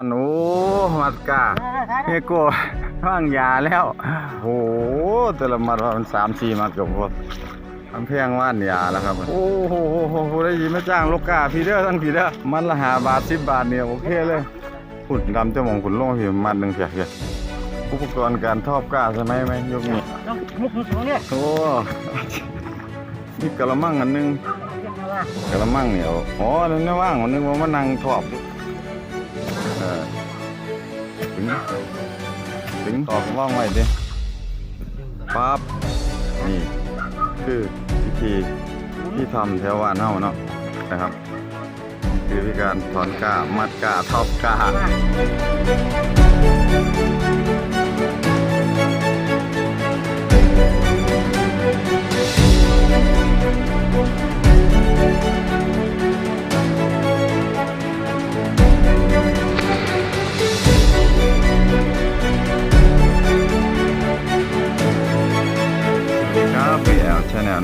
โอ้มัดกาเฮียโก้ว่างยาแล้วโอ้โหแต่ละมัดมันสามสี่มัดกับพวกมันแพงว่านยาแล้วครับ โอ้โหได้ยินมาจ้างลูกกาพีเดอร์ทั้งพีเดอร์มันละหาบาทสิบบาทเนี่ยโอเคเลยขุดดำเจ้ามองขุนล่งพี่มัดหนึ่งเสียเสียอุปกรณ์การทอบกล้าใช่ไหมไหมยกนี้มุกสูงเนี่ยโอ้นี่กระมังอันหนึงกระมังเนี่ยอ๋อนั่นนะว่างวันนึงว่ามานั่งทอบ เออถึงถึงตอบว่างไว้ดิปั๊บนี่ คือวิธีที่ทำแถววานเฮาเนาะนะครับ คือวิธีการถอนกามัดกาทอบกา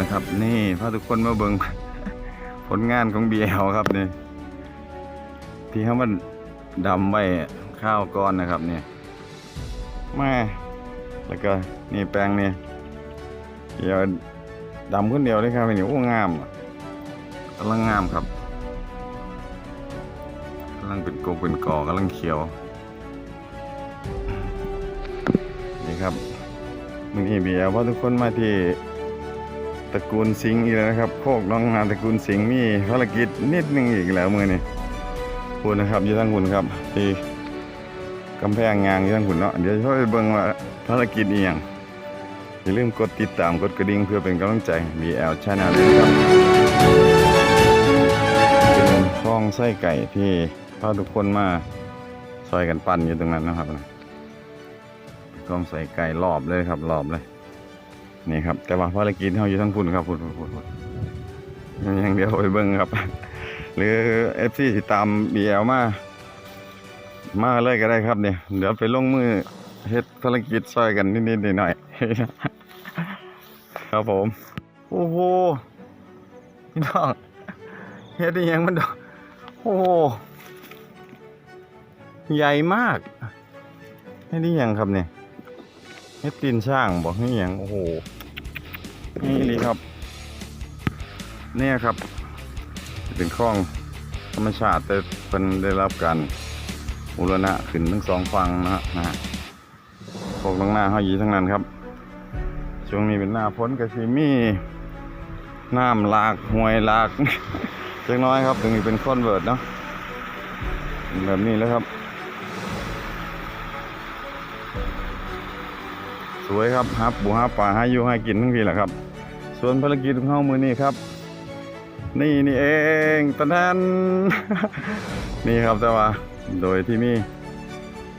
นะครับ นี่พาทุกคนมาเบิ่งผลงานของ BL ครับนี่ที่เขามันดำไว้ข้าวก้อนนะครับนี่มาแล้วก็นี่แปลงนี่เดี๋ยวดำคนเดียวเลยครับนี่โอ้งามอะกำลังงามครับกำลังเป็นกกเป็นกอกำลังเขียว นี่ครับมื่อนี้เบียร์ว่าทุกคนมาที่ ตระกูลสิงห์อีกแล้วนะครับโคกน้องนาตระกูลสิงห์มีภารกิจนิดหนึงอีกแล้วมือนี้คุณนะครับยู่ทางคุณครับที่กำแพงงางอยู่ทางคุณเนาะเดี๋ยวช่วยเบิ่งว่าภารกิจอียงอย่าลืมกดติดตามกดกระดิ่งเพื่อเป็นกำลังใจ BL Channel ด้วยนะครับเป็นคลองไส้ไก่ที่พาทุกคนมาซอยกันปั้นอยู่ตรงนั้นนะครับกล้องใส่ไก่รอบเลยครับรอบเลย นี่ครับ แต่ว่าภารกิจเขาอยู่ทั้งพุ่นครับพุ่นพุ่นพุ่นพุ่นยังเดียวไปเบิ้งครับ หรือเอฟซีติดตามบีเอลมา มาเลยก็ได้ครับเนี่ยเดี๋ยวไปลงมือเฮ็ดภารกิจซอยกันนิดๆหน่อยๆครับผม โอ้โหพี่น้องเฮ็ดยังมันดอกโอ้โหใหญ่มากให้นี่ยังครับเนี่ยเฮ็ดตีนช่างบอกให้ยังโอ้โห นี่เลยครับ เนี่ยครับ เป็นคลองธรรมชาติแต่เป็นได้รับการบูรณะขึ้นทั้งสองฝั่งนะฮะนะฮะพวกลงหน้าห้อยยีทั้งนั้นครับ ช่วงนี้เป็นหน้าฝนกระสีมีน้ำหลากห่วยหลากเล็กน้อยครับ ตรงนี้เป็นคอนเวิร์ตเนาะเป็นแบบนี้แล้วครับ สวยครับหาปูหาปลาหาอยู่หากินทั้งทีแหละครับ ส่วนภารกิจของเฮามือนี้ครับ นี่นี่เองตะนันนี่ครับแต่ว่าโดยที่มี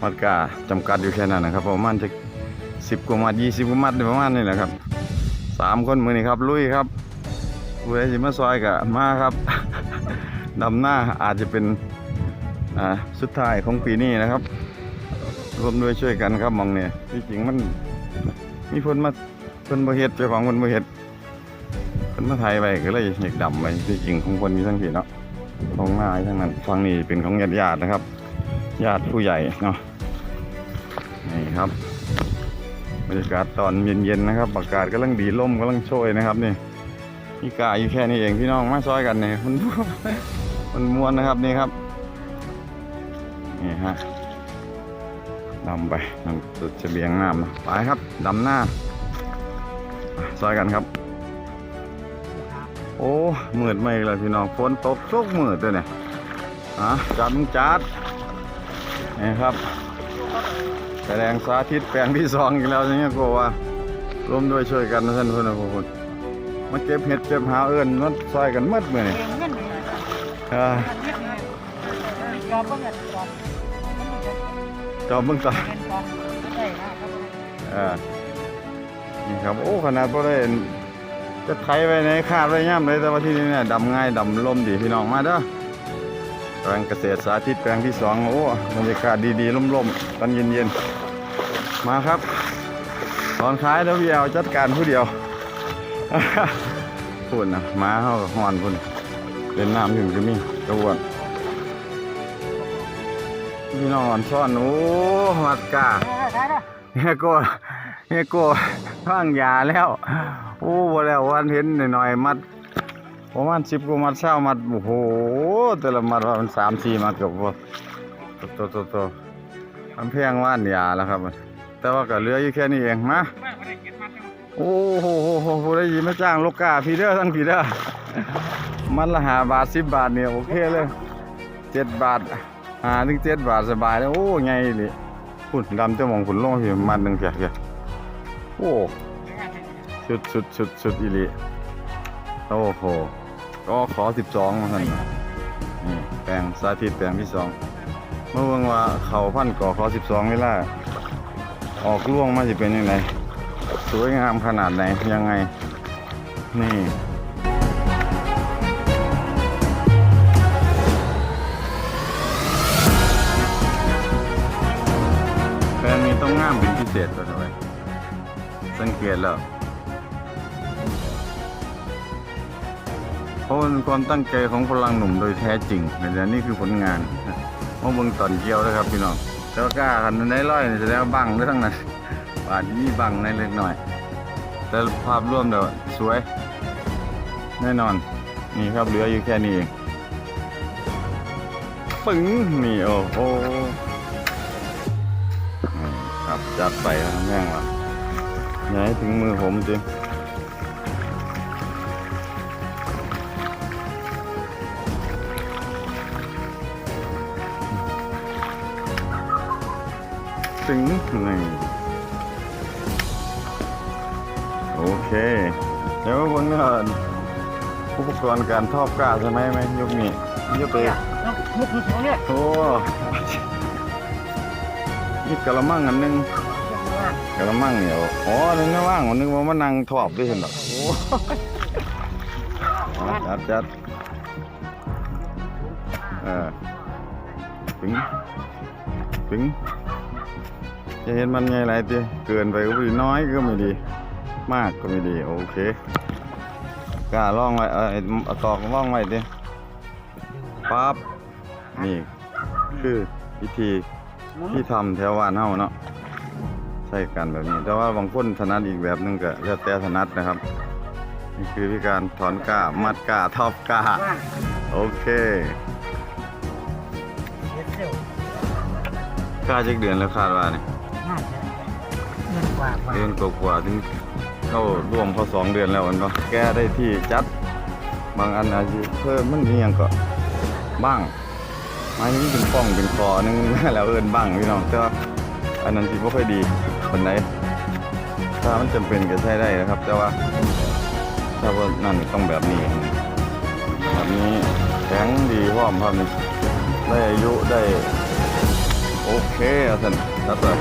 มัดกาจำกัดอยู่แค่นั้นนะครับประมาณจะสิบกว่ามัดยี่สิบกว่ามัดประมาณนี้แหละครับสามคนมือนี้ครับ ลุยครับผู้ใดสิมาซอยกะมาครับดำหน้าอาจจะเป็นอ่าสุดท้ายของปีนี้นะครับร่วมด้วยช่วยกันครับมองเนี่ยที่จริงมัน มีคนมาคนบ่เฮ็ดเจ้าของคนบ่เฮ็ดคนมาไทยไปก็เลยอยากดำไปที่จริงของคนมีทั้งที่เนาะของน้าทั้งนั้นฟังนี่เป็นของญาติญาตินะครับญาติผู้ใหญ่เนาะนี่ครับบรรยากาศตอนเย็นๆนะครับอากาศกำลังดีลมกำลังโชยนะครับนี่มีกาอยู่แค่นี้เองพี่น้องมาซอยกันเนี่ยมันมันมวนนะครับนี่ครับนี่ฮะ ดำไปนั่นจุดเฉบียงน้ำนะไปครับดำหน้าอะซอยกันครับ โอ้มืดไม่เลยพี่น้องฝนตกชุกมืดด้วยเนี่ยอะจัดมึงจัดนี่ครับแสดงสาธิตแปลงที่สองอีกแล้วอย่างเงี้ยก็ว่า ร่วมด้วยช่วยกันนะท่านผู้ชมทุกคนมาเก็บเห็ดเก็บหาเอิญมาซอยกันหมัดมือนี่เองเงินเลยอ่า จอบเพิ่งจอบจอมมึงต่อเงินจอบไม่ได้นะครับอ่านี่ครับ โอ้ขนาดพอได้จะไถไปในคาดไว้ย่ำเลยแต่ว่าที่นี่เนี่ยดำง่ายดำลมดีพี่น้องมาเด้อแปลงเกษตรสาธิตแปลงที่สองโอ้บรรยากาศดีๆลมๆตอนเย็นๆ มาครับตอนขายแล้วพี่เอาจัดการผู้เดียวพูดนะมาเขากับฮอนพุ่นเล่นน้ำถึงจะมีกระวน พี่น้องอ่อนซ่อนโอ้มัดกาเฮียโก้เฮียโก้ว่างยาแล้ว โอ้บ่แล้ววันเห็นหน่อยๆมัดประมาณสิบกว่ามัดเช้ามัดโอ้โหแต่ละมัดว่ามันสามสี่มัดเกับว่าโตโตโตมันแพงว่านยาแล้วครับ แต่ว่าก็เหลืออยู่แค่นี้เองมาโอ้โหโหโหผู้ได้ยินมาจ้างลูกกาพีเดอร์ทั้งพีเดอร์มัดละหาบาทสิบบาทเนี่ยโอเคเลยเจ็ดบาท หาถึงเจ็ดบาทสบายแล้วโอ้ไงนี่พุ่นดำเจ้ามองผุนลงพี่มันหนึ่งเพียเพียโอ้สุดสุดสุดสุดอีลีโอ้โหก็ขอสิบสองมาท่านนี่แปลงสาธิตแปลงที่สองเมื่อวันว่าเขาพันก่อขอสิบสองเวลาออกล่วงมาจะเป็นยังไงสวยงามขนาดไหนยังไงนี่ ษก่อนเอาไว้สังเกตแล้วเพราะมันความตั้งใจของพลังหนุ่มโดยแท้จริงแต่นี่คือผลงานมาเบิ่งตอนเกี่ยวนะครับพี่น้องแต่ว่ากล้ากันในร้อยนี่แสดงว่าบังด้ทั้งนั้นบาดนี้บังในเล็กน้อย แต่ภาพรวมเดี๋ยวสวย แน่นอน นี่ครับเหลืออยู่แค่นี้เองปึ้งนี่โอ้โห จัดไปแล้วแม่งว่ะอย่าให้ถึงมือผมจริงถึงหนึ่งโอเค เดี๋ยวบนเงินอุปกรณ์การทอบกล้าใช่ไหมไหมยุคนี้ยุคเปมุกมือสองเนี่ยโอ้นี่กะละมังอันหนึง กะละมังเหนี่ยอ๋อนึกว่างวันนึงว่ามานั่งทอบด้วยเห็นหรอโอ้เอจัดจัดเออถึงถึงจะเห็นมันไงไรเตี้ยเกินไปก็ไม่ดีน้อยก็ไม่ดี มากก็ไม่ดี โอเคกล้าล่องไว้เออตอกล่องไว้เตี้ยปั๊บนี่คือวิธีที่ทำแถวบ้านเฮาเนาะ ใช่กันแบบนี้ แต่ว่าบางคนถนัดอีกแบบหนึงก็แล้วแต่ถนัดนะครับ นี่คือวิธีการถอนก้ามัดก้าทอบก้าว่างโอเคเฮ็ดเร็วก้าจักเดือนแล้วคาดว่าเนี่ยน่าจะเงินกว่าว่าเดือนกว่าๆถึงเข้าร่วมเข้าสองเดือนแล้วมันก็แก้ได้ที่จัดบางอันอาจจะเพิ่มมันนี่ยังก็บ้างไม้นี้เป็นป้องเป็นคอนึงแล้วเอินบ้างพี่น้องแต่ว่าอันนั้นที่ไม่ค่อยดี คนไหนถ้ามันจำเป็นก็ใช้ได้นะครับ แต่ว่าถ้าว่านั่นต้องแบบนี้แบบนี้แข็งดีพร้อมครับนี่ได้อายุได้ โอเคอะท่านแล้วแต่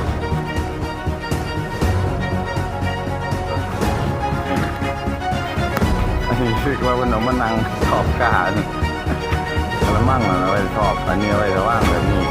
อันนี้คือว่าวันน้มานั่งขอบกาเนี่ยกระมังมันเอาไว้ชอบอันนี้อาไว้จะว่างแบบนี้